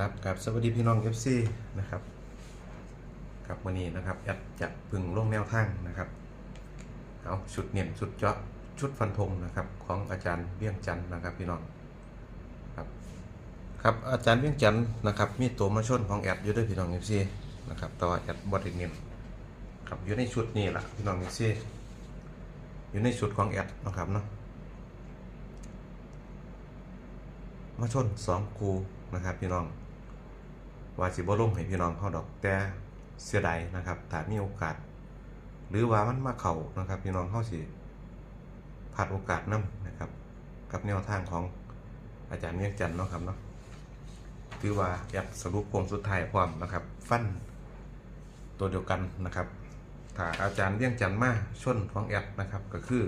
รับกับสวัสดีพี่น้อง FC นะครับกับวันนี้นะครับแอดจะพึงลงแนวทางนะครับเอาชุดเน่นชุดเจาะชุดฟันธงนะครับของอาจารย์เวียงจันนะครับพี่น้องครับครับอาจารย์เวียงจันนะครับมีตัวมาชนของแอดอยู่ด้วยพี่น้อง FC นะครับแต่ว่าแอดบอดเน่นครับอยู่ในชุดนี้แหละพี่น้อง FC อยู่ในชุดของแอดนะครับเนาะมาชนสองคูนะครับพี่น้อง ว่าสิบ่ลงให้พี่น้องเข้าดอกแต่เสียดายนะครับถ้ามีโอกาส หรือว่ามันมาเข่านะครับ พี่น้องเข้าสิพลาดโอกาสนํนะครับ กับแนวทางของอาจารย์เวียงจันทร์เนาะครับเนาะถือว่าแอดสรุปโครงสุดท้ายพร้อมนะครับ ฟันตัวเดียวกันนะครับถ้าอาจารย์เวียงจันทร์มาชนของแอดนะครับ ก็คือ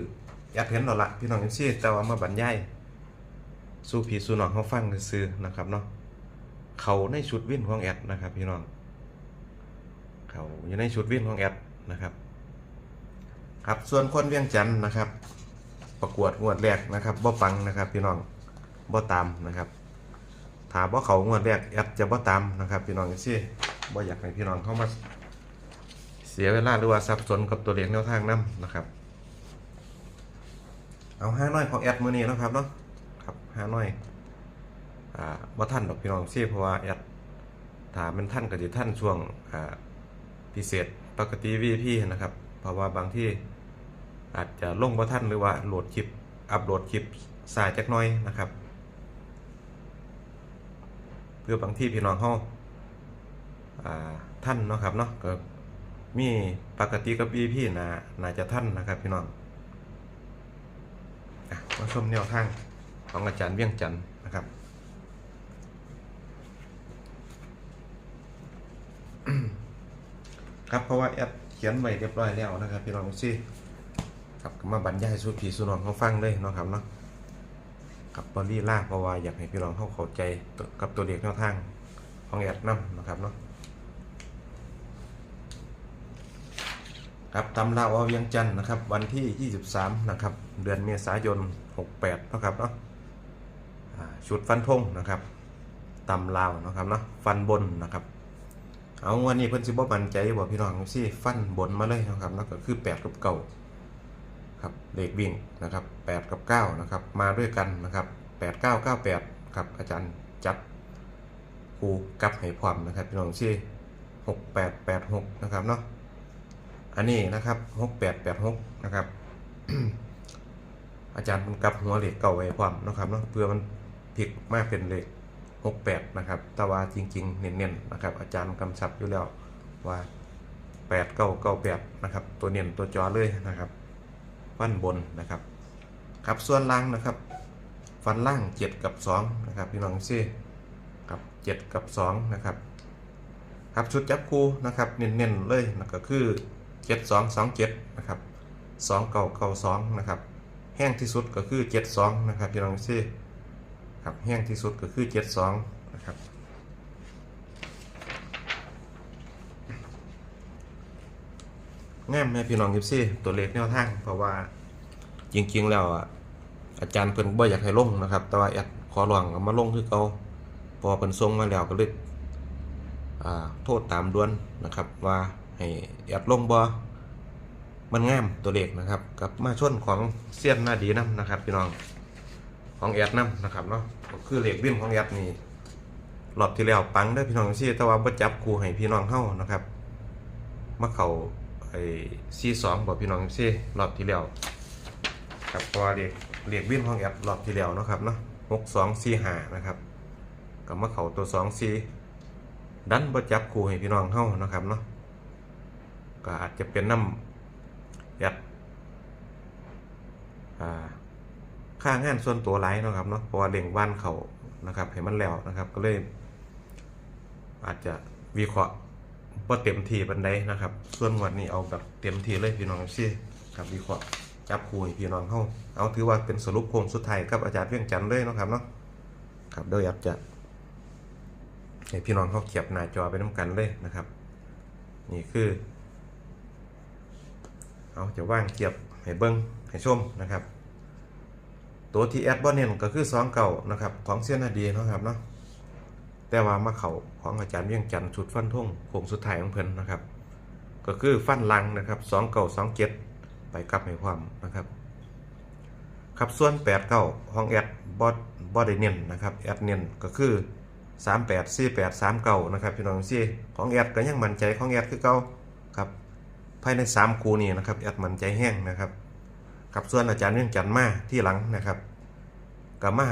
แอดเห็นแล้วละพี่น้องเอ็มซีแต่ว่ามาบรรยายสู้ผีสู้น้องเขาฟังซื้อนะครับเนาะ เขาในชุดวิ่นของแอดนะครับพี่น้องเขาอยู่ในชุดวิ่นของแอดนะครับ ครับส่วนคนเวียงจันทน์นะครับ ประกวดงวดแรกนะครับบ่ปังนะครับพี่น้องบ่ตามนะครับถ้าบ่เขางวดแรกแอดจะบ่ตามนะครับ พี่น้องซี่บ่อยากให้พี่น้องเข้ามาเสียเวลาหรือว่าสับสนกับตัวเลขแนวทางนํนะครับ เอาห้าน้อยของแอดมือนี้นะครับเนาะครับห้าน้อย อ่าว่าท่านดอกพี่น้องซี่เพราะว่าแอดถามเป็นท่านกับที่ท่านช่วงอ่าพิเศษปกติวีพีนะครับ เพราะว่าบางที่อาจจะลงว่าท่านหรือว่าโหลดคลิป อัปโหลดคลิปสายจักน้อยนะครับ เพื่อบางที่พี่น้องเขาอ่าท่านเนาะครับเนาะก็มีปกติกับวีพีน่าน่าจะท่านนะครับพี่น้องมาชมแนวทางของอาจารย์เวียงจันทร์นะครับ ครับเพราะว่าแอดเขียนไว้เรียบร้อยแล้วนะครับพี่น้องซี่ครับมาบรรยายสู่พี่สู่น้องเขาฟังเลยเนาะครับเนาะกับบอลี่ล่าเพราะว่าอยากให้พี่น้องเขาเข้าใจกับตัวเลขแนวทางของแอดนํนะครับเนาะครับตำราวาเวียงจันทร์นะครับ วันที่ 23 นะครับ เดือนเมษายน 68นะครับเนาะชุดฟันธงนะครับตำลาวนะครับเนาะฟันบนนะครับ เอาวันนี้เพิ่นสิบ่มั่นใจบ่พี่น้องสิฟันบนมาเลยนะครับแล้วก็คือ8กับ9ครับเลขวิ่งนะครับ8กับ9นะครับมาด้วยกันนะครับ8 9 9 8ครับอาจารย์จับคูกับให้พร้อมนะครับพี่น้องสิ6 8 8 6นะครับเนาะอันนี้นะครับ6 8 8 6นะครับอาจารย์มันกับหัวเลขเก่าไว้พร้อมนะครับเนาะเพื่อมันพลิกมากเป็นเลข 68 นะครับ แต่ว่าจริง ๆ เน้นๆนะครับ อาจารย์กำชับอยู่แล้วว่า 8 9 9 8 นะครับ ตัวเน้นตัวจอเลยนะครับฟันบนนะครับ ครับส่วนล่างนะครับ ฟันล่าง 7 กับ 2 นะครับ พี่น้องซี่กับ 7 กับ 2 นะครับ ครับชุดจับคู่นะครับ เน้นๆเลยนะก็คือ 7 2 2 7 นะครับ2 9 9 2นะครับ แห้งที่สุดก็คือ 7 2 นะครับ พี่น้องซี่ ครับแห้งที่สุดก็คือ 72 นะครับงามแม่พี่น้องยิบซี่ตัวเลขแนวทาง เพราะว่าจริงๆแล้วอะอาจารย์เพิ่นบ่อยากให้ลงนะครับ แต่ว่าแอดขอร้องมาลงคือเก่าพอเพิ่นส่งมาแล้วก็เลยโทษตามด่วนนะครับ ว่าให้แอดลงบ่มันงามตัวเลขนะครับ กับมาชนของเซียนหน้าดีนํนะครับ พี่น้อง ของแอดนํนะครับเนาะก็คือเหลขวิ่นของแอดนี่รอบที่แล้วปังได้พี่น้องซี่แต่ว่าบ่จับคู่ให้พี่น้องเฮานะครับมาเข้าไอ้ซีสองบอกพี่น้องซี่รอบที่แล้วครับพราะว่าเลขเลขวิ่นของแอดรอบที่แล้วนะครับเนาะหกสองสี่ห้านะครับก็มาเข้าตัวสองสี่ดันบ่จับคู่ให้พี่น้องเฮานะครับเนาะก็อาจจะเป็นน้ำแอดอ่า ค่างานส่วนตัวไลน์นาะครับเนาะเพราะว่าเล่งว่านเขานะครับให้มันแล้วนะครับ ก็เลย อาจจะวิเคราะห์ว่าเต็มที่บันไดนะครับ ส่วนวันนี้เอาแบบเต็มที่เลยพี่น้องซี่ครับวิเคราะห์จับคู่ให้พี่น้องเข้าเอาถือว่าเป็นสรุปโครงสุดท้ายกับอาจารย์เวียงจันทร์เลยเนาะครับเนาะครับโดยอยากจะให้พี่น้องเขาเขียบหน้าจอไปน้ำกันเลยนะครับ นี่คือ เอาจะว่างเกียบให้เบิ้งให้ชมนะครับ ตัวที่แอดบอเนนก็คือ2เก่านะครับของเซียนาดีนะครับเนาะแต่ว่ามาเขาของอาจารย์เวียงจันทร์ชุดฟันธงโค้งสุดท้ายของเพิ่นนะครับ ก็คือฟันลังนะครับสองเก่าสองเจ็ดไปกลับให้ความนะครับครับส่วนแปดเก้าห้องแอดบอดบอดได้เน้นนะครับแอดเน้นก็คือสามแปดสี่แปดสามเก้านะครับพี่น้องซี่ของแอดก็ยังมั่นใจของแอดคือเก่าครับภายในสามคูนี่นะครับแอดมั่นใจแห้งนะครับ ครับส่วนอาจารย์เวียงจันทร์มาที่หลังนะครับก็มา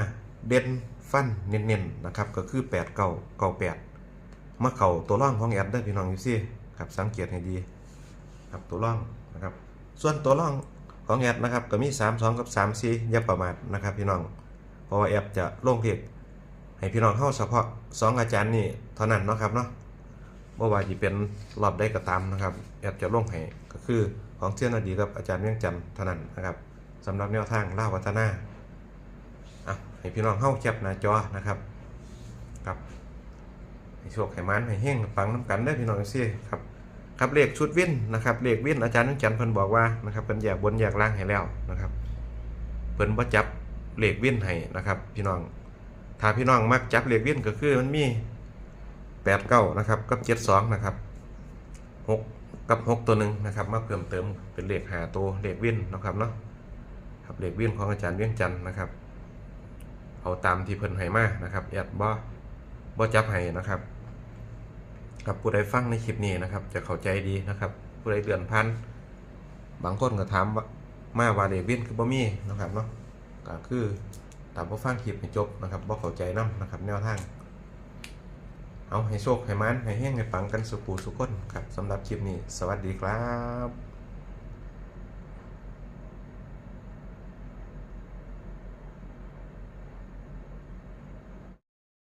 เด่นฟันเน้นๆนะครับก็คือแปดเก้าเก้าแปดมาเข่าตัวร่องของแอดได้พี่น้องอยู่ซี่ครับสังเกตให้ดีครับตัวร่องนะครับส่วนตัวร่องของแอดนะครับก็มี 3 2 กับ3 4อย่าประมาทนะครับพี่น้องเพราะว่าแอดจะลงเพียให้พี่น้องเข้าเฉพาะ 2 อาจารย์นี่เท่านั้นเนาะครับเนาะบ่ว่าจะเป็นรอบได้ก็ตามนะครับแอดจะลงให้ก็คือ ของเชื่อนาดีกับอาจารย์เวียงจันทร์เท่านั้นนะครับสำหรับแนวทางล่าวัฒนาอะให้พี่น้องเข้าแคปหน้าจอนะครับครับให้โชคให้มันให้เฮงปังน้ำกันได้พี่น้องซี่ครับครับเลขชุดวิ่นนะครับเลขวิ่นอาจารย์นุ่งจันทร์เพิ่นบอกว่านะครับเพิ่นแยกบนแยกล่างให้แล้วนะครับเพิ่นบ่จับเลขวิ่นให้นะครับ พี่น้องถ้าพี่น้องมักจับเลขวิ่นก็คือมันมี8 9นะครับกับ7 2นะครับ6กั กับ 6 ตัวหนึ่งนะครับมาเพิ่มเติมเป็นเลข5ตัวเลขวินนะครับเนาะครับเลขวินของอาจารย์เวียงจันทร์นะครับ เอาตามที่เพิ่นให้มานะครับแอดบ่บ่จับให้นะครับครับผู้ใดฟังในคลิปนี้นะครับ จะเข้าใจดีนะครับ ผู้ใดเดือนพันบางคนก็ถามว่ามาว่าเดวินคือบ่มีนะครับเนาะก็คือตามผู้ฟังคลิปให้จบนะครับบ่เข้าใจนํนะครับ แนวทาง เอาให้โชคให้มันให้แห้งให้ปังกันสุขูสุขคนครับสำหรับคลิปนี้ สวัสดีครับ